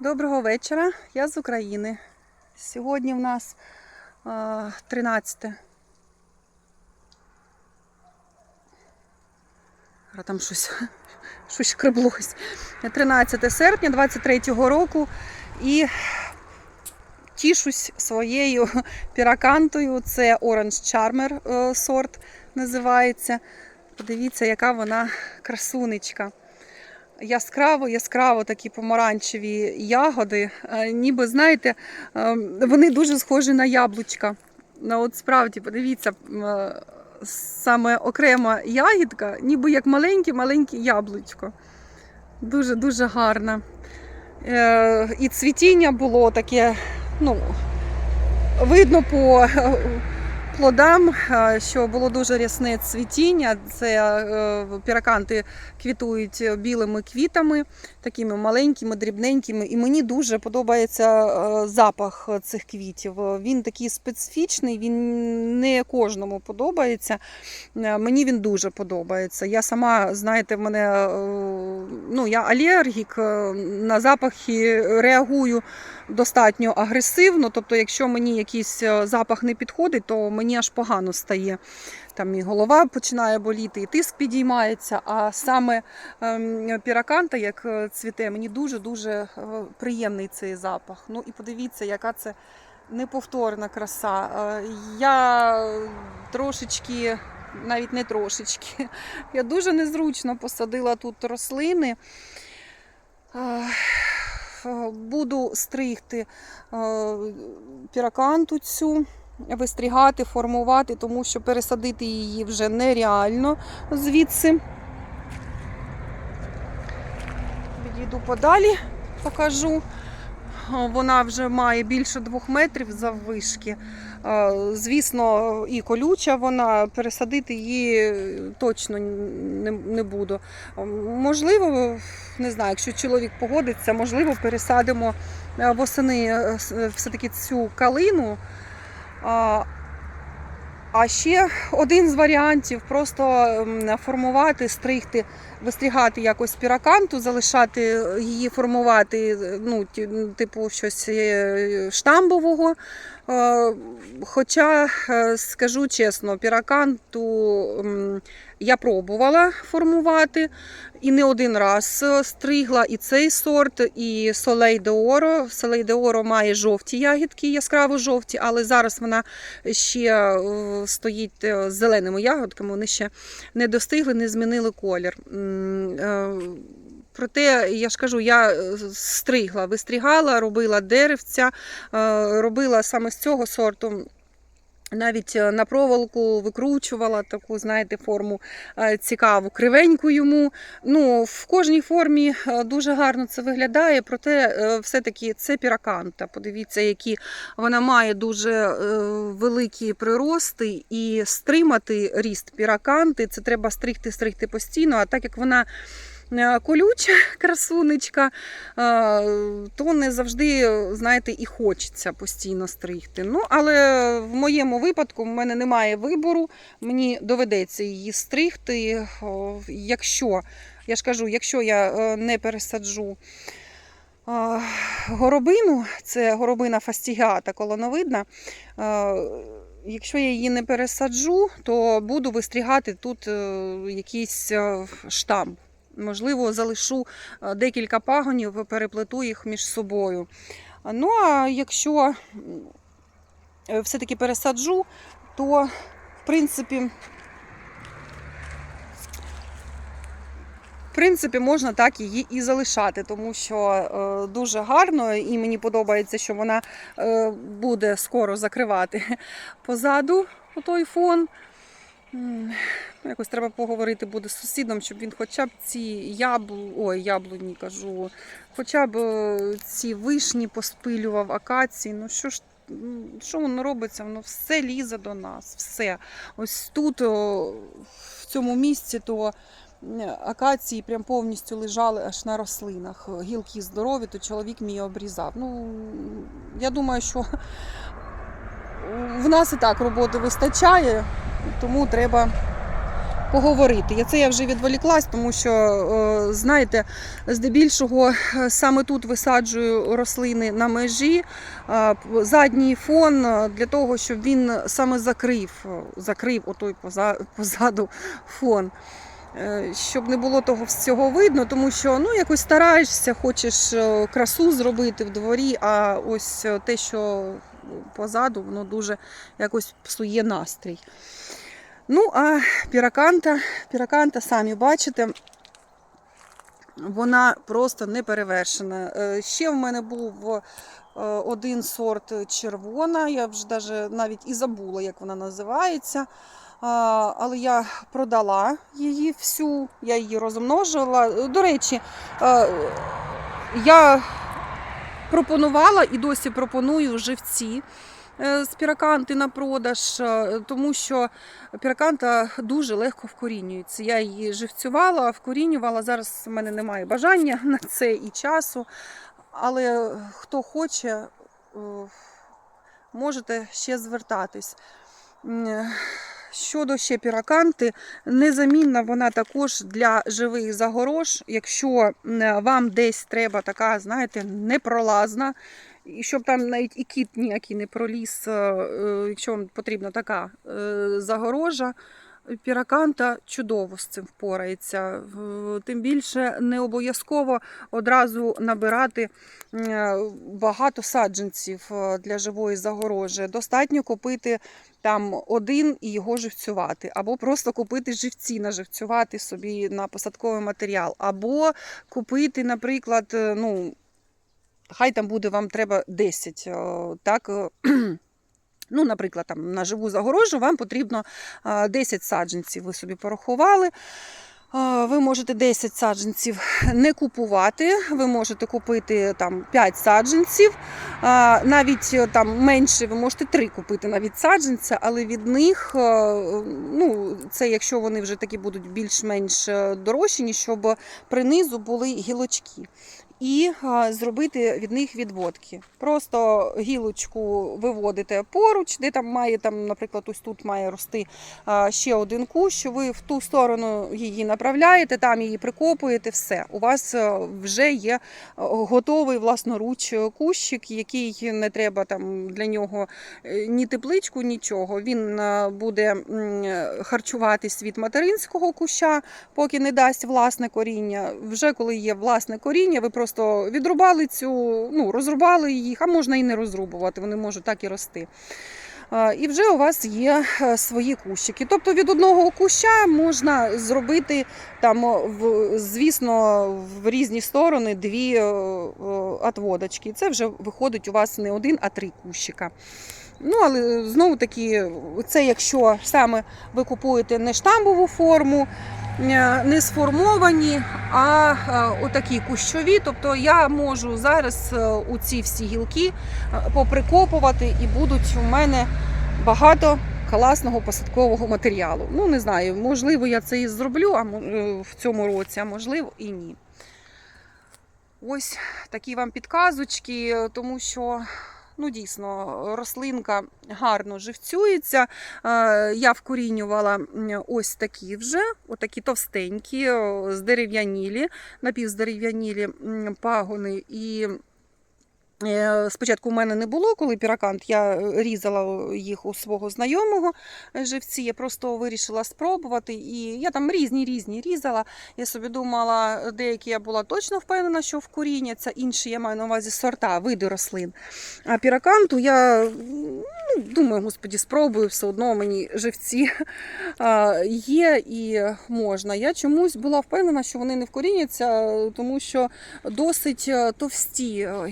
Доброго вечора, я з України. Сьогодні в нас е, 13. А там щось, щось шкреблось. 13 серпня 23-го року і тішусь своєю піракантою. Це Orange Charmer е, сорт називається. Подивіться, яка вона красунечка яскраво, яскраво такі помаранчеві ягоди. Е, Ніби, знаєте, е, вони дуже схожі на яблучка. Ну, от справді, подивіться, е, саме окрема ягідка, ніби як маленьке-маленьке яблучко. Дуже-дуже гарна. І цвітіння було таке, ну, видно по плодам, е, що було дуже рясне цвітіння. Це е, піраканти квітують білими квітами, такими маленькими, дрібненькими. І мені дуже подобається е, запах цих квітів. Він такий специфічний, він не кожному подобається. Мені він дуже подобається. Я сама, знаєте, в мене ну, я алергік на запахи реагую достатньо агресивно. Тобто, якщо мені якийсь е, запах не підходить, то мені аж погано стає. Там і голова починає боліти, і тиск підіймається. А саме ем, піраканта, як е, цвіте, мені дуже-дуже е, приємний цей запах. Ну і подивіться, яка це неповторна краса. Я трошечки, навіть не трошечки, я дуже незручно посадила тут рослини. Е, Буду стригти е, піраканту цю, вистрігати, формувати, тому що пересадити її вже нереально звідси. Відійду подалі, покажу. Вона вже має більше двох метрів заввишки. Звісно, і колюча вона, пересадити її точно не, буду. Можливо, не знаю, якщо чоловік погодиться, можливо, пересадимо е, восени е, е, все-таки цю калину. А, ще один з варіантів просто формувати, стригти, вистрігати якось піраканту, залишати її формувати, ну, типу щось штамбового. Е, Хоча, е, скажу чесно, піраканту я пробувала формувати і не один раз стригла і цей сорт, і Солей де Оро. Солей де Оро має жовті ягідки, яскраво жовті, але зараз вона ще е, стоїть з зеленими ягодками, вони ще не достигли, не змінили колір. Проте, я ж кажу, я е, стригла, вистрігала, робила деревця, е, робила саме з цього сорту. Навіть е, на проволоку викручувала таку, знаєте, форму цікаву, кривеньку йому. Ну, в кожній формі дуже гарно це виглядає, проте все-таки це піраканта. Подивіться, які вона має дуже великі прирости і стримати ріст піраканти. Це треба стригти, стригти постійно. А так як вона колюча красунечка, е, то не завжди, знаєте, і хочеться постійно стригти. Ну, але в моєму випадку в мене немає вибору, мені доведеться її стригти. Якщо, я ж кажу, якщо я е, не пересаджу е, горобину, це горобина фастігіата колоновидна. е, Якщо я її не пересаджу, то буду вистрігати тут е, якийсь е, штамп. Можливо, залишу е, декілька пагонів, переплету їх між собою. Ну а якщо е, все-таки пересаджу, то в принципі. В принципі, можна так її і залишати, тому що е, дуже гарно, і мені подобається, що вона буде скоро закривати позаду той фон. Ну, Якось треба поговорити буде з сусідом, щоб він хоча б ці яблу... Ой, яблуні кажу, хоча б е, ці вишні поспилював, акації. Ну що ж, що воно робиться? Воно все лізе до нас, все. Ось тут, в цьому місці, то акації прям повністю лежали аж на рослинах. Гілки здорові, то чоловік мій обрізав. Ну, я думаю, що в нас і так роботи вистачає, тому треба поговорити. Я це я вже відволіклась, тому що е, знаєте, здебільшого е, саме тут висаджую рослини на межі. е, Задній фон для того, щоб він саме закрив, закрив отой поза- позаду фон. Щоб не було того всього видно, тому що ну якось стараєшся, хочеш красу зробити в дворі, а ось те, що позаду, воно дуже якось псує настрій. Ну, а піраканта, піраканта, самі бачите, вона просто не перевершена. Е, Ще в мене був е, один сорт червона, я вже навіть і забула, як вона називається. Але я продала її всю, я її розмножила. До речі, е, я пропонувала і досі пропоную живці е, з піраканти на продаж, е, тому що піраканта дуже легко вкорінюється. Я її живцювала, вкорінювала. Зараз в мене немає бажання на це і часу. Але хто хоче, е, можете ще звертатись. Щодо ще піраканти, незамінна вона також для живих загорож. Якщо вам десь треба така, знаєте, непролазна, і щоб там навіть і кіт ніякий не проліз, е, е, якщо вам потрібна така е, загорожа, піраканта чудово з цим впорається. Тим більше не обов'язково одразу набирати е, багато саджанців е, для живої загорожі. Достатньо купити там один і його живцювати, або просто купити живці, наживцювати собі на посадковий матеріал, або купити, наприклад, е, ну. Хай там буде, вам треба 10. е, Так, е, ну, наприклад, там на живу загорожу вам потрібно е, 10 саджанців. Ви собі порахували. Ви можете 10 саджанців не купувати, ви можете купити там 5 саджанців, навіть е, там менше, ви можете 3 купити навіть саджанця, але від них, е, ну, це якщо вони вже такі будуть більш-менш е, дорожчі, щоб принизу були гілочки. І зробити від них відводки. Просто гілочку виводите поруч, де там має, там, наприклад, ось тут має рости ще один кущ. Ви в ту сторону її направляєте, там її прикопуєте. Все, у вас е, вже є е, готовий власноруч кущик, який не треба там для нього е, ні тепличку, нічого. Він буде харчуватись від материнського куща, поки не дасть власне коріння. Вже коли є власне коріння, ви просто відрубали цю, ну розрубали їх, а можна і не розрубувати, вони можуть так і рости. І вже у вас є е, свої кущики. Тобто від одного куща можна зробити там, звісно, в різні сторони дві е, е, отводочки. Це вже виходить у вас не один, а три кущика. Ну, але знову таки, це якщо саме ви купуєте не штамбову форму, не сформовані, а е, отакі кущові. Тобто я можу зараз е, у ці всі гілки е, поприкопувати і будуть у мене багато класного посадкового матеріалу. Ну, не знаю, можливо, я це і зроблю а е, в цьому році, а можливо і ні. Ось такі вам підказочки, е, тому що. Ну, дійсно, рослинка гарно живцюється. Е, Я вкорінювала ось такі вже, отакі товстенькі, здерев'янілі, напівздерев'янілі пагони. І спочатку у мене не було, коли піракант, я е, різала їх у свого знайомого е, живці. Я просто вирішила спробувати. І я там різні різні різала. Я собі думала, деякі я була точно впевнена, що вкоріняться, інші я маю на увазі сорта, види рослин. А піраканту я ну, думаю, господі, спробую все одно мені живці є і можна. Я чомусь була впевнена, що вони не вкоріняться, тому що досить е, товсті е,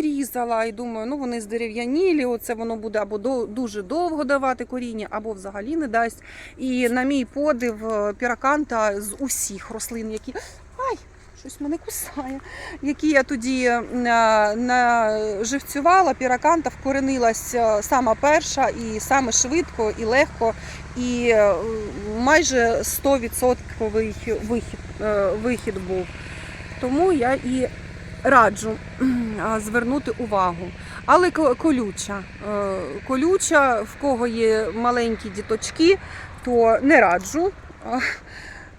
різала, і думаю, ну вони здерев'янілі, оце воно буде або дуже довго давати коріння, або взагалі не дасть. І на мій подив е, піраканта з усіх рослин, які. Ай! Щось мене кусає. Які я тоді е, наживцювала, піраканта вкоренилась е, сама перша і саме швидко і легко, і майже 100% вихід, вихід був. Тому я і раджу звернути увагу. Але колюча. Е, Колюча, в кого є маленькі діточки, то не раджу.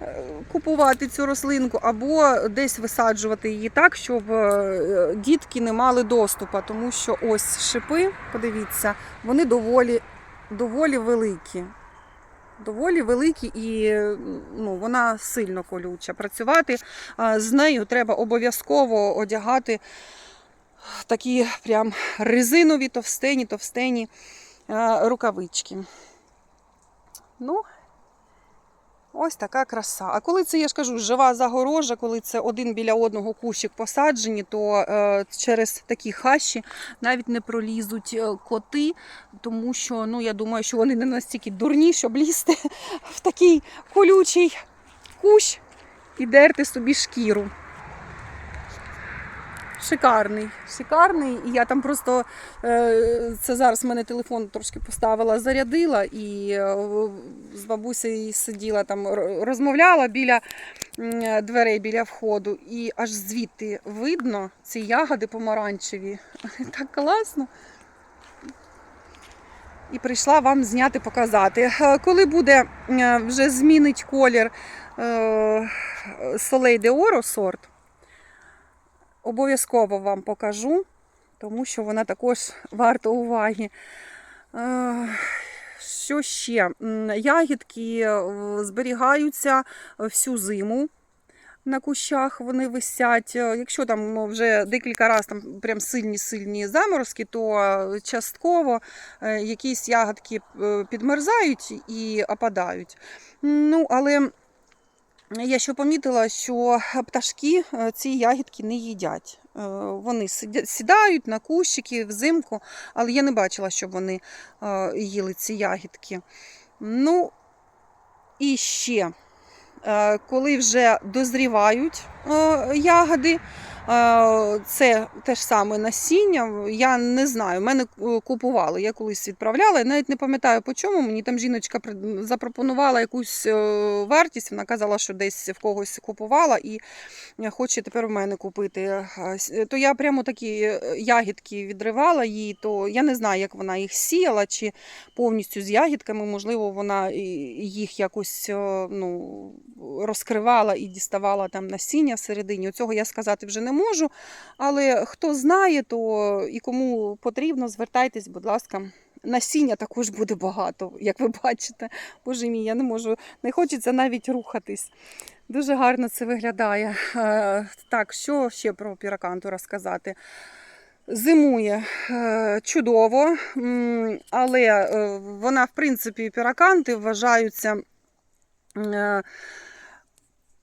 е, купувати цю рослинку, або десь висаджувати її так, щоб е, дітки не мали доступу, тому що ось шипи, подивіться, вони доволі, доволі великі. Доволі великі і ну, вона сильно колюча. Працювати з нею треба обов'язково одягати такі прям резинові товстені, товстені рукавички. Ну, ось така краса. А коли це, я ж кажу, жива загорожа, коли це один біля одного кущик посаджені, то е, через такі хащі навіть не пролізуть е, коти, тому що ну, я думаю, що вони не настільки дурні, щоб лізти в такий колючий кущ і дерти собі шкіру. Шикарний, шикарний. І я там просто е, це зараз в мене телефон трошки поставила, зарядила і е, з бабусею сиділа там, розмовляла біля дверей біля входу, і аж звідти видно ці ягоди помаранчеві. Так класно. І прийшла вам зняти, показати. Е, Коли буде вже змінить колір е, Soleil de Oro сорт, обов'язково вам покажу, тому що вона також варта уваги. Е, Що ще? Ягідки е, зберігаються всю зиму. На кущах вони висять. Е, Якщо там ну, вже декілька разів там прям сильні-сильні заморозки, то частково якісь ягодки підмерзають і опадають. Ну, але я ще помітила, що пташки е, ці ягідки не їдять. Е, Вони сідають на кущики взимку, але я не бачила, щоб вони е, їли ці ягідки. Ну, і ще, коли вже дозрівають ягоди, це те ж саме насіння. Я не знаю, мене е, купували. Я колись відправляла. Я навіть не пам'ятаю по чому. Мені там жіночка запропонувала якусь е, вартість. Вона казала, що десь в когось купувала і е, хоче тепер в мене купити. Е, То я прямо такі е, ягідки відривала їй, то я не знаю, як вона їх сіяла, чи повністю з ягідками. Можливо, вона їх якось е, ну, розкривала і діставала там насіння всередині. Цього я сказати вже не можу. Але хто знає, то і кому потрібно, звертайтесь, будь ласка. Насіння також буде багато, як ви бачите. Боже мій, я не можу, не хочеться навіть рухатись. Дуже гарно це виглядає. Е, Так, що ще про піраканту розказати? Зимує е, чудово, але е, вона, в принципі, піраканти вважаються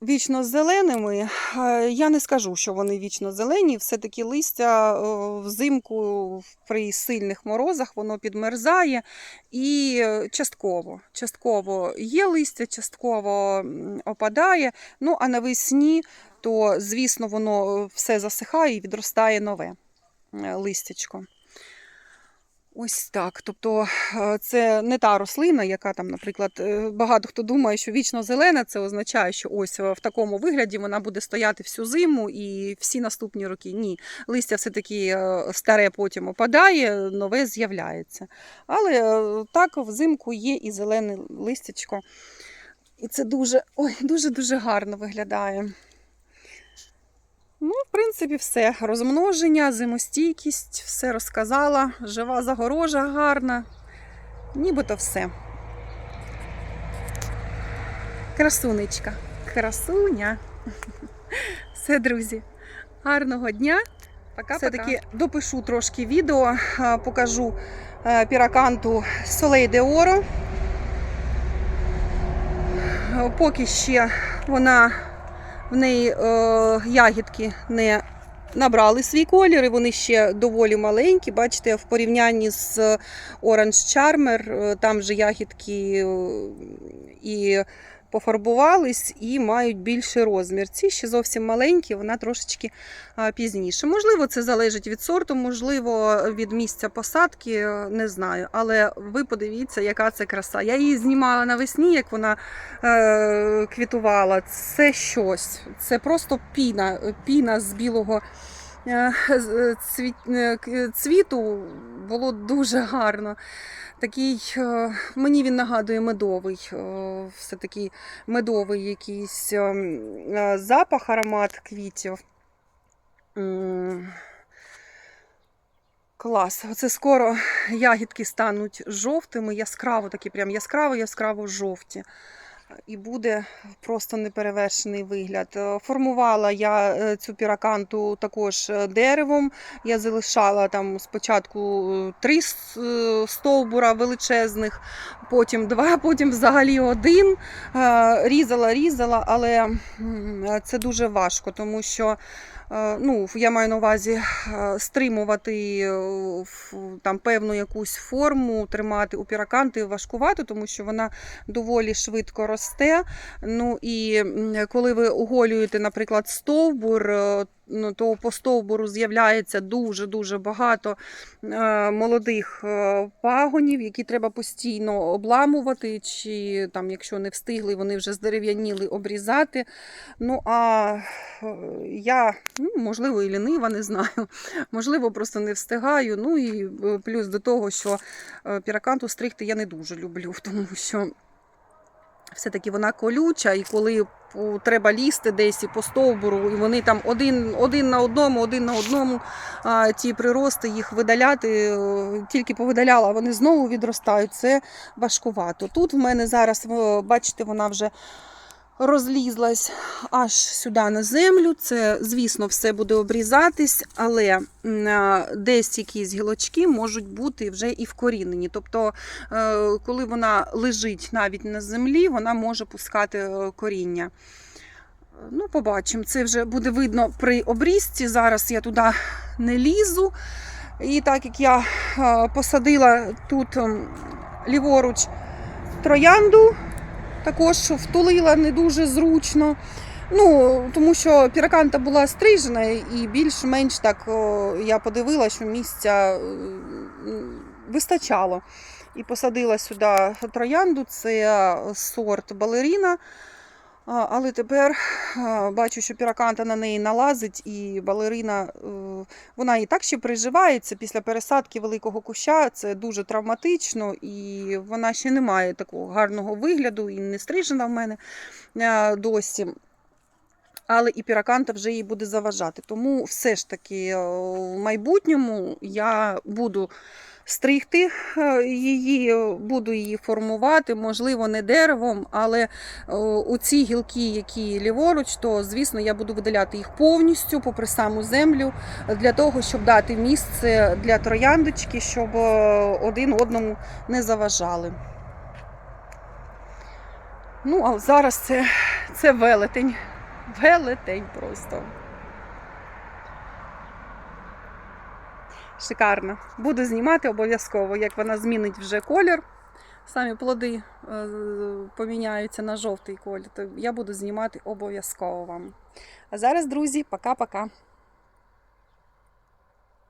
вічно зеленими. Е, Я не скажу, що вони вічно зелені. Все-таки листя е, взимку при сильних морозах воно підмерзає і частково. Частково є листя, частково опадає. Ну а навесні, то звісно, воно все засихає і відростає нове е, листячко. Ось так. Тобто е, це не та рослина, яка там, наприклад, е, багато хто думає, що вічно зелена, це означає, що ось е, в такому вигляді вона буде стояти всю зиму і всі наступні роки. Ні, листя все-таки е, старе потім опадає, нове з'являється. Але так взимку є і зелене листячко. І це дуже, ой, дуже-дуже гарно виглядає. Ну, в принципі, все. Розмноження, зимостійкість, все розказала. Жива загорожа гарна. Нібито все. Красунечка. Красуня. Все, друзі. Гарного дня. Пока-пока. Все-таки допишу трошки відео, покажу е, піраканту Soleil de Oro. Е, Поки ще вона в неї е, ягідки не набрали свій колір, і вони ще доволі маленькі. Бачите, в порівнянні з Orange Charmer, е, там вже ягідки е, і пофарбувались і мають більший розмір. Ці ще зовсім маленькі, вона трошечки пізніше. Можливо, це залежить від сорту, можливо, від місця посадки, е, не знаю. Але ви подивіться, яка це краса. Я її знімала навесні, як вона е, квітувала. Це щось. Це просто піна, піна з білого цвіту було дуже гарно. Такий, е, мені він нагадує медовий, е, все такий медовий якийсь е, запах, аромат квітів. Клас. Оце скоро ягідки стануть жовтими, яскраво такі, прям яскраво, яскраво жовті. І буде просто неперевершений вигляд. Е, Формувала я е, цю піраканту також е, деревом. Я залишала там спочатку три стовбура величезних, потім два, потім взагалі один. Різала, різала, але це дуже важко, тому що ну, я маю на увазі е, стримувати е, там певну якусь форму, тримати у піраканти важкувати, тому що вона доволі швидко росте. Ну і коли ви оголюєте, наприклад, стовбур, е, то по стовбуру з'являється дуже-дуже багато е, молодих е, пагонів, які треба постійно обламувати, чи там, якщо не встигли, вони вже здерев'яніли обрізати. Ну а е, я, ну, можливо, і лінива, не знаю. Можливо, просто не встигаю. Ну і плюс до того, що піраканту стригти я не дуже люблю, тому що все-таки вона колюча, і коли треба лізти десь і по стовбуру, і вони там один, один на одному, один на одному, а, ті прирости, їх видаляти, е, тільки повидаляла, вони знову відростають. Це важкувато. Тут в мене зараз, бачите, вона вже розлізлась аж сюди на землю. Це, звісно, все буде обрізатись, але десь якісь гілочки можуть бути вже і вкорінені. Тобто, е, коли вона лежить навіть на землі, вона може пускати е, коріння. Ну, побачимо. Це вже буде видно при обрізці. Зараз я туди не лізу. І так як я е, посадила тут ліворуч троянду, також втулила не дуже зручно. Ну, тому що піраканта була стрижена, і більш-менш так я подивилася, що місця е, вистачало. І посадила сюди троянду, це сорт балеріна. Але тепер бачу, що піраканта на неї налазить, і балерина е, вона і так ще приживається після пересадки великого куща. Це дуже травматично, і вона ще не має такого гарного вигляду і не стрижена в мене е, досі. Але і піраканта вже їй буде заважати. Тому все ж таки е, в майбутньому я буду стригти е, її, е, буду її формувати, можливо, не деревом, але у ці гілки, які ліворуч, то звісно я буду видаляти їх повністю попри саму землю, для того, щоб дати місце для трояндочки, щоб е, один одному не заважали. Ну, а зараз це, це велетень. Велетень просто. Шикарно. Буду знімати обов'язково, як вона змінить вже колір. Самі плоди е, поміняються на жовтий колір. То я буду знімати обов'язково вам. А зараз, друзі, пока-пока.